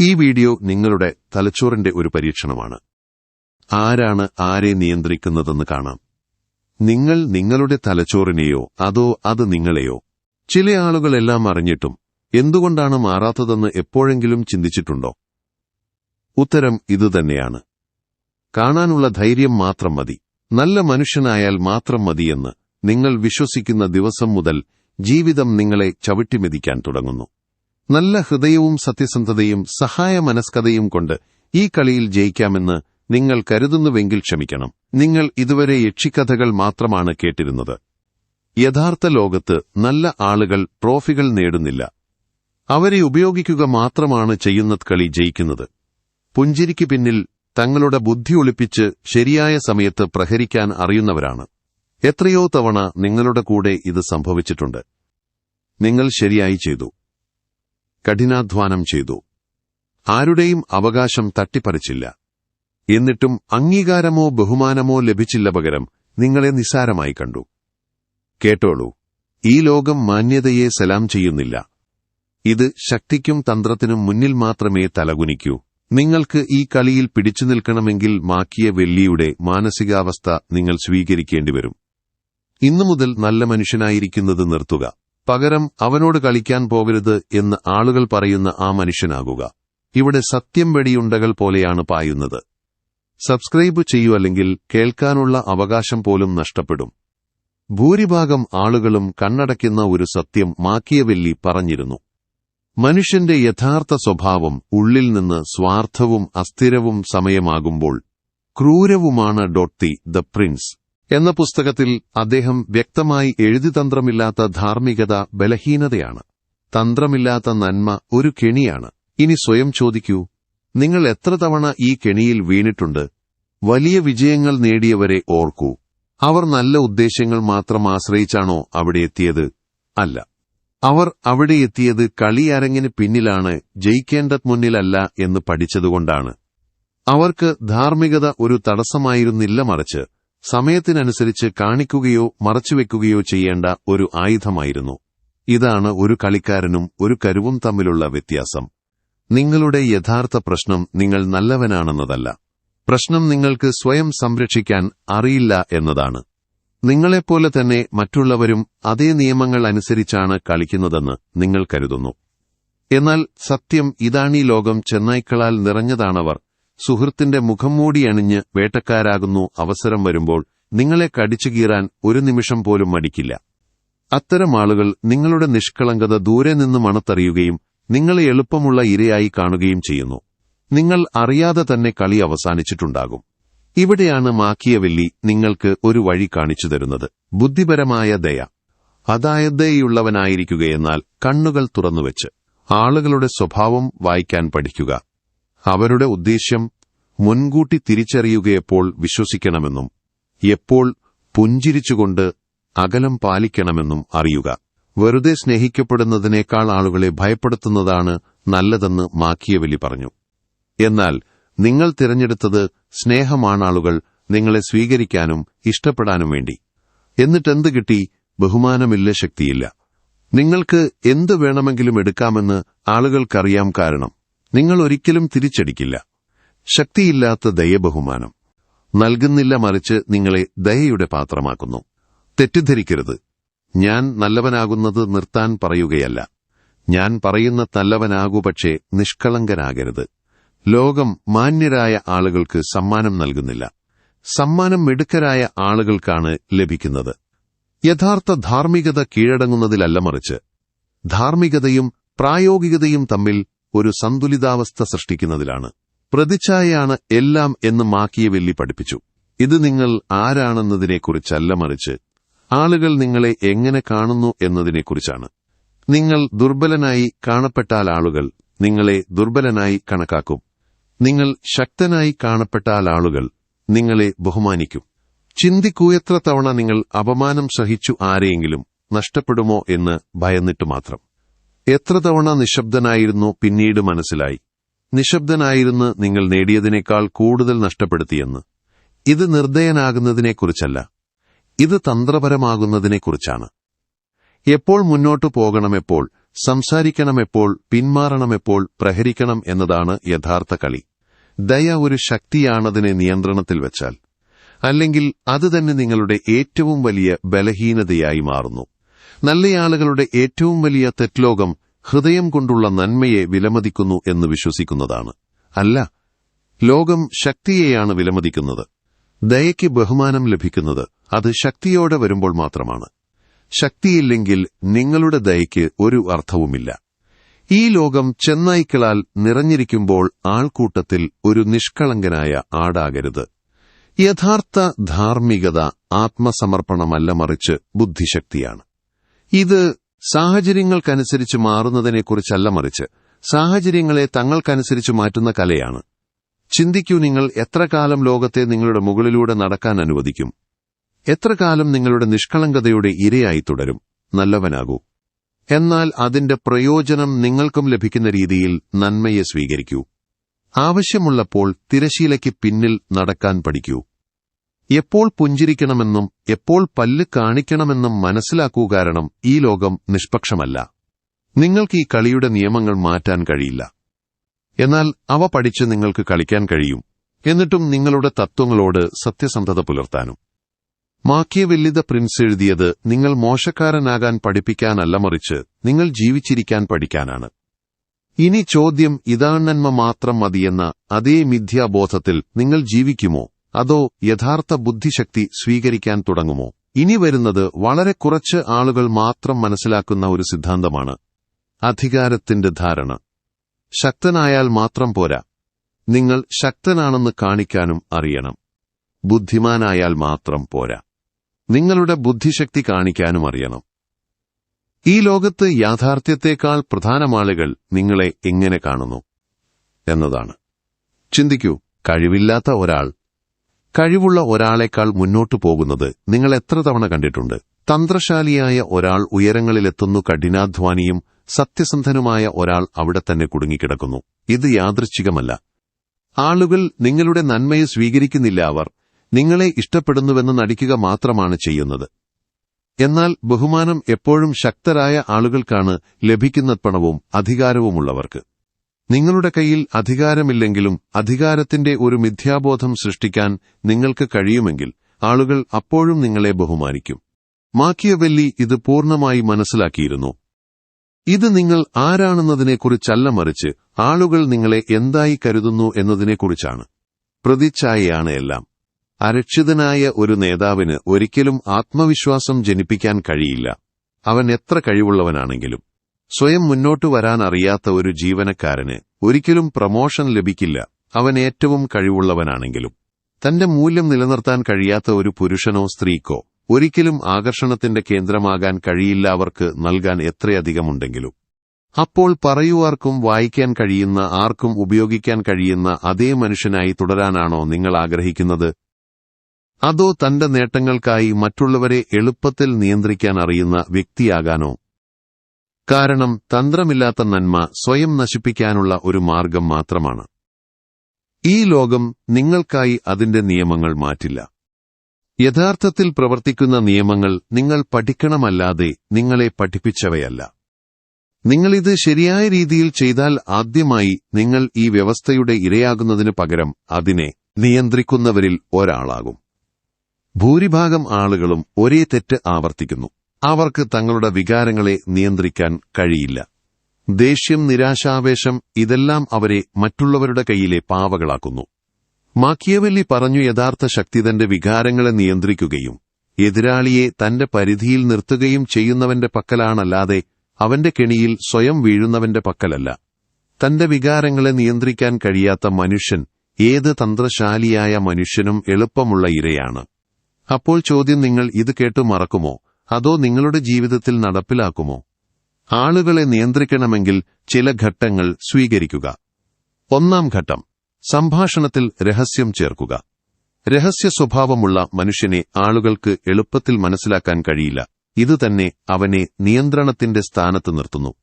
ഈ വീഡിയോ നിങ്ങളുടെ തലച്ചോറിന്റെ ഒരു പരീക്ഷണമാണ്. ആരാണ് ആരെ നിയന്ത്രിക്കുന്നതെന്ന് കാണാം. നിങ്ങൾ നിങ്ങളുടെ തലച്ചോറിനെയോ അതോ അത് നിങ്ങളെയോ. ചില ആളുകളെല്ലാം അറിഞ്ഞിട്ടും എന്തുകൊണ്ടാണ് മാറാത്തതെന്ന് എപ്പോഴെങ്കിലും ചിന്തിച്ചിട്ടുണ്ടോ? ഉത്തരം ഇതുതന്നെയാണ് കാണാനുള്ള ധൈര്യം മാത്രം മതി. നല്ല മനുഷ്യനായാൽ മാത്രം മതിയെന്ന് നിങ്ങൾ വിശ്വസിക്കുന്ന ദിവസം മുതൽ ജീവിതം നിങ്ങളെ ചവിട്ടിമെതിക്കാൻ തുടങ്ങുന്നു. നല്ല ഹൃദയവും സത്യസന്ധതയും സഹായ മനസ്കതയും കൊണ്ട് ഈ കളിയിൽ ജയിക്കാമെന്ന് നിങ്ങൾ കരുതുന്നുവെങ്കിൽ ക്ഷമിക്കണം. നിങ്ങൾ ഇതുവരെ യക്ഷിക്കഥകൾ മാത്രമാണ് കേട്ടിരുന്നത്. യഥാർത്ഥ ലോകത്ത് നല്ല ആളുകൾ ട്രോഫികൾ നേടുന്നില്ല. അവരെ ഉപയോഗിക്കുക മാത്രമാണ് ചെയ്യുന്ന കളി ജയിക്കുന്നത്. പുഞ്ചിരിക്ക് പിന്നിൽ തങ്ങളുടെ ബുദ്ധി ഒളിപ്പിച്ച് ശരിയായ സമയത്ത് പ്രഹരിക്കാൻ അറിയുന്നവരാണ്. എത്രയോ തവണ നിങ്ങളുടെ കൂടെ ഇത് സംഭവിച്ചിട്ടുണ്ട്. നിങ്ങൾ ശരിയായി ചെയ്തു. കഠിനാധ്വാനം ചെയ്തു. ആരുടെയും അവകാശം തട്ടിപ്പറിച്ചില്ല. എന്നിട്ടും അംഗീകാരമോ ബഹുമാനമോ ലഭിച്ചില്ല പകരം നിങ്ങളെ നിസ്സാരമായി കണ്ടു. കേട്ടോളൂ ഈ ലോകം മാന്യതയെ സലാം ചെയ്യുന്നില്ല. ഇത് ശക്തിക്കും തന്ത്രത്തിനും മുന്നിൽ മാത്രമേ തലകുനിക്കൂ. നിങ്ങൾക്ക് ഈ കളിയിൽ പിടിച്ചു നിൽക്കണമെങ്കിൽ മാക്കിയ വെള്ളിയുടെ മാനസികാവസ്ഥ നിങ്ങൾ സ്വീകരിക്കേണ്ടിവരും. ഇന്നു മുതൽ നല്ല മനുഷ്യനായിരിക്കുന്നത് നിർത്തുക. പകരം അവനോട് കളിക്കാൻ പോകരുത് എന്ന് ആളുകൾ പറയുന്ന ആ മനുഷ്യനാകുക. ഇവിടെ സത്യം വെടിയുണ്ടകൾ പോലെയാണ് പായുന്നത്. സബ്സ്ക്രൈബ് ചെയ്യൂ അല്ലെങ്കിൽ കേൾക്കാനുള്ള അവകാശം പോലും നഷ്ടപ്പെടും. ഭൂരിഭാഗം ആളുകളും കണ്ണടയ്ക്കുന്ന ഒരു സത്യം മാക്കിയവെല്ലി പറഞ്ഞിരുന്നു. മനുഷ്യന്റെ യഥാർത്ഥ സ്വഭാവം ഉള്ളിൽ നിന്ന് സ്വാർത്ഥവും അസ്ഥിരവും സമയമാകുമ്പോൾ ക്രൂരവുമാണ് ഡോട്ടി ദ പ്രിൻസ്. എന്ന പുസ്തകത്തിൽ അദ്ദേഹം വ്യക്തമായി എഴുതി തന്ത്രമില്ലാത്ത ധാർമ്മികത ബലഹീനതയാണ്. തന്ത്രമില്ലാത്ത നന്മ ഒരു കെണിയാണ്. ഇനി സ്വയം ചോദിക്കൂ നിങ്ങൾ എത്ര തവണ ഈ കെണിയിൽ വീണിട്ടുണ്ട്? വലിയ വിജയങ്ങൾ നേടിയവരെ ഓർക്കൂ. അവർ നല്ല ഉദ്ദേശ്യങ്ങൾ മാത്രം ആശ്രയിച്ചാണോ അവിടെ എത്തിയത്? അല്ല. അവർ അവിടെ എത്തിയത് കളിയരങ്ങിന് പിന്നിലാണ് ജയിക്കേണ്ടത് മുന്നിലല്ല എന്ന് പഠിച്ചതുകൊണ്ടാണ്. അവർക്ക് ധാർമ്മികത ഒരു തടസ്സമായിരുന്നില്ല മറിച്ച്. സമയത്തിനനുസരിച്ച് കാണിക്കുകയോ മറച്ചുവെക്കുകയോ ചെയ്യേണ്ട ഒരു ആയുധമായിരുന്നു. ഇതാണ് ഒരു കളിക്കാരനും ഒരു കരുവും തമ്മിലുള്ള വ്യത്യാസം. നിങ്ങളുടെ യഥാർത്ഥ പ്രശ്നം നിങ്ങൾ നല്ലവനാണെന്നതല്ല. പ്രശ്നം നിങ്ങൾക്ക് സ്വയം സംരക്ഷിക്കാൻ അറിയില്ല എന്നതാണ്. നിങ്ങളെപ്പോലെ തന്നെ മറ്റുള്ളവരും അതേ നിയമങ്ങൾ അനുസരിച്ചാണ് കളിക്കുന്നതെന്ന് നിങ്ങൾ കരുതുന്നു. എന്നാൽ സത്യം ഇതാണീ ലോകം ചെന്നായ്ക്കളാൽ നിറഞ്ഞതാണവർ സുഹൃത്തിന്റെ മുഖം മൂടി അണിഞ്ഞ് വേട്ടക്കാരാകുന്നു അവസരം വരുമ്പോൾ നിങ്ങളെ കടിച്ചു കീറാൻ ഒരു നിമിഷം പോലും മടിക്കില്ല. അത്തരം ആളുകൾ നിങ്ങളുടെ നിഷ്കളങ്കത ദൂരെ നിന്ന് മണത്തറിയുകയും നിങ്ങളെ എളുപ്പമുള്ള ഇരയായി കാണുകയും ചെയ്യുന്നു. നിങ്ങൾ അറിയാതെ തന്നെ കളി അവസാനിച്ചിട്ടുണ്ടാകും. ഇവിടെയാണ് മാക്കിയവെല്ലി നിങ്ങൾക്ക് ഒരു വഴി കാണിച്ചു തരുന്നത്. ബുദ്ധിപരമായ ദയ. അതായത് ദയുള്ളവനായിരിക്കുകയെന്നാൽ കണ്ണുകൾ തുറന്നുവെച്ച്. ആളുകളുടെ സ്വഭാവം വായിക്കാൻ പഠിക്കുക. അവരുടെ ഉദ്ദേശ്യം മുൻകൂട്ടി തിരിച്ചറിയുകയെപ്പോൾ വിശ്വസിക്കണമെന്നും എപ്പോൾ പുഞ്ചിരിച്ചുകൊണ്ട് അകലം പാലിക്കണമെന്നും അറിയുക. വെറുതെ സ്നേഹിക്കപ്പെടുന്നതിനേക്കാൾ ആളുകളെ ഭയപ്പെടുത്തുന്നതാണ് നല്ലതെന്ന് മാക്കിയവലി പറഞ്ഞു. എന്നാൽ നിങ്ങൾ തിരഞ്ഞെടുത്തത് സ്നേഹമാണ് ആളുകൾ നിങ്ങളെ സ്വീകരിക്കാനും ഇഷ്ടപ്പെടാനും വേണ്ടി. എന്നിട്ടെന്ത് കിട്ടി? ബഹുമാനമില്ല ശക്തിയില്ല. നിങ്ങൾക്ക് എന്ത് വേണമെങ്കിലും എടുക്കാമെന്ന് ആളുകൾക്കറിയാം കാരണം. നിങ്ങൾ ഒരിക്കലും തിരിച്ചടിക്കില്ല. ശക്തിയില്ലാത്ത ദയബഹുമാനം. നൽകുന്നില്ല മറിച്ച് നിങ്ങളെ ദയയുടെ പാത്രമാക്കുന്നു. തെറ്റിദ്ധരിക്കരുത്. ഞാൻ നല്ലവനാകുന്നത് നിർത്താൻ പറയുകയല്ല. ഞാൻ പറയുന്ന നല്ലവനാകൂ പക്ഷേ നിഷ്കളങ്കനാകരുത്. ലോകം മാന്യരായ ആളുകൾക്ക് സമ്മാനം നൽകുന്നില്ല. സമ്മാനം മിടുക്കരായ ആളുകൾക്കാണ് ലഭിക്കുന്നത്. യഥാർത്ഥ ധാർമ്മികത കീഴടങ്ങുന്നതിലല്ല മറിച്ച്. ധാർമ്മികതയും പ്രായോഗികതയും തമ്മിൽ ഒരു സന്തുലിതാവസ്ഥ സൃഷ്ടിക്കുന്നതിലാണ്. പ്രതിച്ഛായയാണ് എല്ലാം എന്ന് മാക്കിയവെല്ലി പഠിപ്പിച്ചു. ഇത് നിങ്ങൾ ആരാണെന്നതിനെക്കുറിച്ചല്ല മറിച്ച് ആളുകൾ നിങ്ങളെ എങ്ങനെ കാണുന്നു എന്നതിനെക്കുറിച്ചാണ്. നിങ്ങൾ ദുർബലനായി കാണപ്പെട്ടാൽ ആളുകൾ നിങ്ങളെ ദുർബലനായി കണക്കാക്കും. നിങ്ങൾ ശക്തനായി കാണപ്പെട്ടാൽ ആളുകൾ നിങ്ങളെ ബഹുമാനിക്കും. ചിന്തിക്കൂ എത്ര തവണ നിങ്ങൾ അപമാനം സഹിച്ചു ആരെയെങ്കിലും നഷ്ടപ്പെടുമോ എന്ന് ഭയന്നിട്ട് മാത്രം. എത്ര തവണ നിശബ്ദനായിരുന്നു പിന്നീട് മനസ്സിലായി. നിശബ്ദനായിരുന്ന് നിങ്ങൾ നേടിയതിനേക്കാൾ കൂടുതൽ നഷ്ടപ്പെടുത്തിയെന്ന്. ഇത് നിർദ്ദയനാകുന്നതിനെക്കുറിച്ചല്ല ഇത് തന്ത്രപരമാകുന്നതിനെക്കുറിച്ചാണ്. എപ്പോൾ മുന്നോട്ടു പോകണമെപ്പോൾ സംസാരിക്കണമെപ്പോൾ പിന്മാറണമെപ്പോൾ പ്രഹരിക്കണം എന്നതാണ് യഥാർത്ഥ കളി. ദയ ഒരു ശക്തിയാണതിനെ നിയന്ത്രണത്തിൽ വെച്ചാൽ. അല്ലെങ്കിൽ അത് തന്നെ നിങ്ങളുടെ ഏറ്റവും വലിയ ബലഹീനതയായി മാറുന്നു. നല്ലയാളുകളുടെ ഏറ്റവും വലിയ തെറ്റ്ലോകം ഹൃദയം കൊണ്ടുള്ള നന്മയെ വിലമതിക്കുന്നു എന്ന് വിശ്വസിക്കുന്നതാണ്. അല്ല ലോകം ശക്തിയെയാണ് വിലമതിക്കുന്നത്. ദയയ്ക്ക് ബഹുമാനം ലഭിക്കുന്നത് അത് ശക്തിയോടെ വരുമ്പോൾ മാത്രമാണ്. ശക്തിയില്ലെങ്കിൽ നിങ്ങളുടെ ദയയ്ക്ക് ഒരു അർത്ഥവുമില്ല. ഈ ലോകം ചെന്നായ്ക്കളാൽ നിറഞ്ഞിരിക്കുമ്പോൾ ആൾക്കൂട്ടത്തിൽ ഒരു നിഷ്കളങ്കനായ ആടാകരുത്. യഥാർത്ഥ ധാർമ്മികത ആത്മസമർപ്പണമല്ല മറിച്ച് ബുദ്ധിശക്തിയാണ്. ഇത് സാഹചര്യങ്ങൾക്കനുസരിച്ച് മാറുന്നതിനെക്കുറിച്ചല്ല മറിച്ച് സാഹചര്യങ്ങളെ തങ്ങൾക്കനുസരിച്ച് മാറ്റുന്ന കലയാണ്. ചിന്തിക്കൂ നിങ്ങൾ എത്ര കാലം ലോകത്തെ നിങ്ങളുടെ മുകളിലൂടെ നടക്കാൻ അനുവദിക്കും. എത്ര കാലം നിങ്ങളുടെ നിഷ്കളങ്കതയുടെ ഇരയായി തുടരും. നല്ലവനാകൂ. എന്നാൽ അതിന്റെ പ്രയോജനം നിങ്ങൾക്കും ലഭിക്കുന്ന രീതിയിൽ നന്മയെ സ്വീകരിക്കൂ. ആവശ്യമുള്ളപ്പോൾ തിരശീലയ്ക്ക് പിന്നിൽ നടക്കാൻ പഠിക്കൂ. എപ്പോൾ പുഞ്ചിരിക്കണമെന്നും എപ്പോൾ പല്ല് കാണിക്കണമെന്നും മനസ്സിലാക്കൂ കാരണം ഈ ലോകം നിഷ്പക്ഷമല്ല. നിങ്ങൾക്ക് ഈ കളിയുടെ നിയമങ്ങൾ മാറ്റാൻ കഴിയില്ല. എന്നാൽ അവ പഠിച്ച് നിങ്ങൾക്ക് കളിക്കാൻ കഴിയും. എന്നിട്ടും നിങ്ങളുടെ തത്വങ്ങളോട് സത്യസന്ധത പുലർത്താനും. മാക്കിയവെല്ലിത പ്രിൻസ് എഴുതിയത് നിങ്ങൾ മോശക്കാരനാകാൻ പഠിപ്പിക്കാനല്ല മറിച്ച് നിങ്ങൾ ജീവിച്ചിരിക്കാൻ പഠിക്കാനാണ്. ഇനി ചോദ്യം ഇതാണെന്മ മാത്രം മതിയെന്ന അതേ മിഥ്യാബോധത്തിൽ നിങ്ങൾ ജീവിക്കുമോ? അതോ യഥാർത്ഥ ബുദ്ധിശക്തി സ്വീകരിക്കാൻ തുടങ്ങുമോ? ഇനി വരുന്നത് വളരെ കുറച്ച് ആളുകൾ മാത്രം മനസ്സിലാക്കുന്ന ഒരു സിദ്ധാന്തമാണ്. അധികാരത്തിന്റെ ധാരണ. ശക്തനായാൽ മാത്രം പോരാ. നിങ്ങൾ ശക്തനാണെന്ന് കാണിക്കാനും അറിയണം. ബുദ്ധിമാനായാൽ മാത്രം പോരാ. നിങ്ങളുടെ ബുദ്ധിശക്തി കാണിക്കാനും അറിയണം. ഈ ലോകത്ത് യാഥാർത്ഥ്യത്തെക്കാൾ പ്രധാനമാളുകൾ നിങ്ങളെ എങ്ങനെ കാണുന്നു? എന്നതാണ്. ചിന്തിക്കൂ കഴിവില്ലാത്ത ഒരാൾ കഴിവുള്ള ഒരാളെക്കാൾ മുന്നോട്ടു പോകുന്നത് നിങ്ങൾ എത്ര തവണ കണ്ടിട്ടുണ്ട്? തന്ത്രശാലിയായ ഒരാൾ ഉയരങ്ങളിലെത്തുന്നു കഠിനാധ്വാനിയും സത്യസന്ധനുമായ ഒരാൾ അവിടെ തന്നെ കുടുങ്ങിക്കിടക്കുന്നു. ഇത് യാദൃച്ഛികമല്ല. ആളുകൾ നിങ്ങളുടെ നന്മയെ സ്വീകരിക്കുന്നില്ല അവർ. നിങ്ങളെ ഇഷ്ടപ്പെടുന്നുവെന്ന് നടിക്കുക മാത്രമാണ് ചെയ്യുന്നത്. എന്നാൽ ബഹുമാനം എപ്പോഴും ശക്തരായ ആളുകൾക്കാണ് ലഭിക്കുന്ന പണവും അധികാരവുമുള്ളവർക്ക്. നിങ്ങളുടെ കയ്യിൽ അധികാരമില്ലെങ്കിലും അധികാരത്തിന്റെ ഒരു മിഥ്യാബോധം സൃഷ്ടിക്കാൻ നിങ്ങൾക്ക് കഴിയുമെങ്കിൽ ആളുകൾ അപ്പോഴും നിങ്ങളെ ബഹുമാനിക്കും. മാക്കിയവെല്ലി ഇത് പൂർണമായി മനസ്സിലാക്കിയിരുന്നു. ഇത് നിങ്ങൾ ആരാണെന്നതിനെക്കുറിച്ചല്ല മറിച്ച് ആളുകൾ നിങ്ങളെ എന്തായി കരുതുന്നു എന്നതിനെക്കുറിച്ചാണ്. പ്രതിച്ഛായയാണ് എല്ലാം. അരക്ഷിതനായ ഒരു നേതാവിന് ഒരിക്കലും ആത്മവിശ്വാസം ജനിപ്പിക്കാൻ കഴിയില്ല. അവൻ എത്ര കഴിവുള്ളവനാണെങ്കിലും. സ്വയം മുന്നോട്ടു വരാൻ അറിയാത്ത ഒരു ജീവനക്കാരന് ഒരിക്കലും പ്രമോഷൻ ലഭിക്കില്ല. അവൻ ഏറ്റവും കഴിവുള്ളവനാണെങ്കിലും. തന്റെ മൂല്യം നിലനിർത്താൻ കഴിയാത്ത ഒരു പുരുഷനോ സ്ത്രീക്കോ ഒരിക്കലും ആകർഷണത്തിന്റെ കേന്ദ്രമാകാൻ കഴിയില്ല അവർക്ക് നൽകാൻ എത്രയധികമുണ്ടെങ്കിലും. അപ്പോൾ പറയുവാർക്കും വായിക്കാൻ കഴിയുന്ന ആർക്കും ഉപയോഗിക്കാൻ കഴിയുന്ന അതേ മനുഷ്യനായി തുടരാനാണോ നിങ്ങൾ ആഗ്രഹിക്കുന്നത്? അതോ തന്റെ നേട്ടങ്ങൾക്കായി മറ്റുള്ളവരെ എളുപ്പത്തിൽ നിയന്ത്രിക്കാൻ അറിയുന്ന വ്യക്തിയാകാനോ? കാരണം തന്ത്രമില്ലാത്ത നന്മ സ്വയം നശിപ്പിക്കാനുള്ള ഒരു മാർഗം മാത്രമാണ്. ഈ ലോകം നിങ്ങൾക്കായി അതിന്റെ നിയമങ്ങൾ മാറ്റില്ല. യഥാർത്ഥത്തിൽ പ്രവർത്തിക്കുന്ന നിയമങ്ങൾ നിങ്ങൾ പഠിക്കണമല്ലാതെ നിങ്ങളെ പഠിപ്പിച്ചവയല്ല. നിങ്ങളിത് ശരിയായ രീതിയിൽ ചെയ്താൽ ആദ്യമായി നിങ്ങൾ ഈ വ്യവസ്ഥയുടെ ഇരയാകുന്നതിനു പകരം അതിനെ നിയന്ത്രിക്കുന്നവരിൽ ഒരാളാകും. ഭൂരിഭാഗം ആളുകളും ഒരേ തെറ്റ് ആവർത്തിക്കുന്നു. അവർക്ക് തങ്ങളുടെ വികാരങ്ങളെ നിയന്ത്രിക്കാൻ കഴിയില്ല. ദേഷ്യം നിരാശാവേശം ഇതെല്ലാം അവരെ മറ്റുള്ളവരുടെ കയ്യിലെ പാവകളാക്കുന്നു. മാക്കിയവല്ലി പറഞ്ഞു യഥാർത്ഥ ശക്തി തന്റെ വികാരങ്ങളെ നിയന്ത്രിക്കുകയും എതിരാളിയെ തന്റെ പരിധിയിൽ നിർത്തുകയും ചെയ്യുന്നവന്റെ പക്കലാണല്ലാതെ അവന്റെ കെണിയിൽ സ്വയം വീഴുന്നവന്റെ പക്കലല്ല. തന്റെ വികാരങ്ങളെ നിയന്ത്രിക്കാൻ കഴിയാത്ത മനുഷ്യൻ ഏത് തന്ത്രശാലിയായ മനുഷ്യനും എളുപ്പമുള്ള ഇരയാണ്. അപ്പോൾ ചോദ്യം നിങ്ങൾ ഇത് കേട്ടു മറക്കുമോ? അതോ നിങ്ങളുടെ ജീവിതത്തിൽ നടപ്പിലാക്കുമോ? ആളുകളെ നിയന്ത്രിക്കണമെങ്കിൽ ചില ഘട്ടങ്ങൾ സ്വീകരിക്കുക. ഒന്നാം ഘട്ടം. സംഭാഷണത്തിൽ രഹസ്യം ചേർക്കുക. രഹസ്യ സ്വഭാവമുള്ള മനുഷ്യനെ ആളുകൾക്ക് എളുപ്പത്തിൽ മനസ്സിലാക്കാൻ കഴിയില്ല. ഇതുതന്നെ അവനെ നിയന്ത്രണത്തിന്റെ സ്ഥാനത്ത് നിർത്തുന്നു.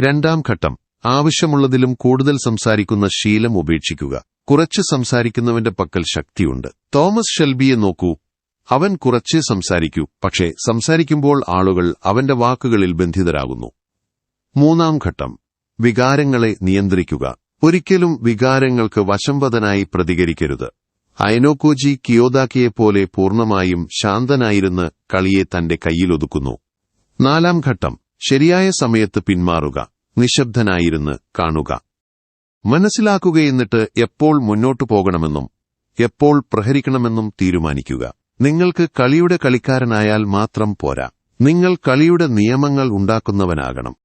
രണ്ടാം ഘട്ടം. ആവശ്യമുള്ളതിലും കൂടുതൽ സംസാരിക്കുന്ന ശീലം ഉപേക്ഷിക്കുക. കുറച്ച് സംസാരിക്കുന്നവന്റെ പക്കൽ ശക്തിയുണ്ട്. തോമസ് ഷെൽബിയെ നോക്കൂ. അവൻ കുറച്ചേ സംസാരിക്കൂ. പക്ഷേ സംസാരിക്കുമ്പോൾ ആളുകൾ അവന്റെ വാക്കുകളിൽ ബന്ധിതരാകുന്നു. മൂന്നാം ഘട്ടം. വികാരങ്ങളെ നിയന്ത്രിക്കുക. ഒരിക്കലും വികാരങ്ങൾക്ക് വശംവദനായി പ്രതികരിക്കരുത്. അയനോക്കോജി കിയോദാക്കിയെപ്പോലെ പൂർണമായും ശാന്തനായിരുന്ന് കളിയെ തന്റെ കയ്യിലൊതുക്കുന്നു നാലാം ഘട്ടം. ശരിയായ സമയത്ത് പിന്മാറുക. നിശബ്ദനായിരുന്ന് കാണുക. മനസ്സിലാക്കുക എന്നിട്ട് എപ്പോൾ മുന്നോട്ടു പോകണമെന്നും എപ്പോൾ പ്രഹരിക്കണമെന്നും തീരുമാനിക്കുക. നിങ്ങൾക്ക് കളിയുടെ കളിക്കാരനായാൽ മാത്രം പോരാ. നിങ്ങൾ കളിയുടെ നിയമങ്ങൾ ഉണ്ടാക്കുന്നവനാകണം.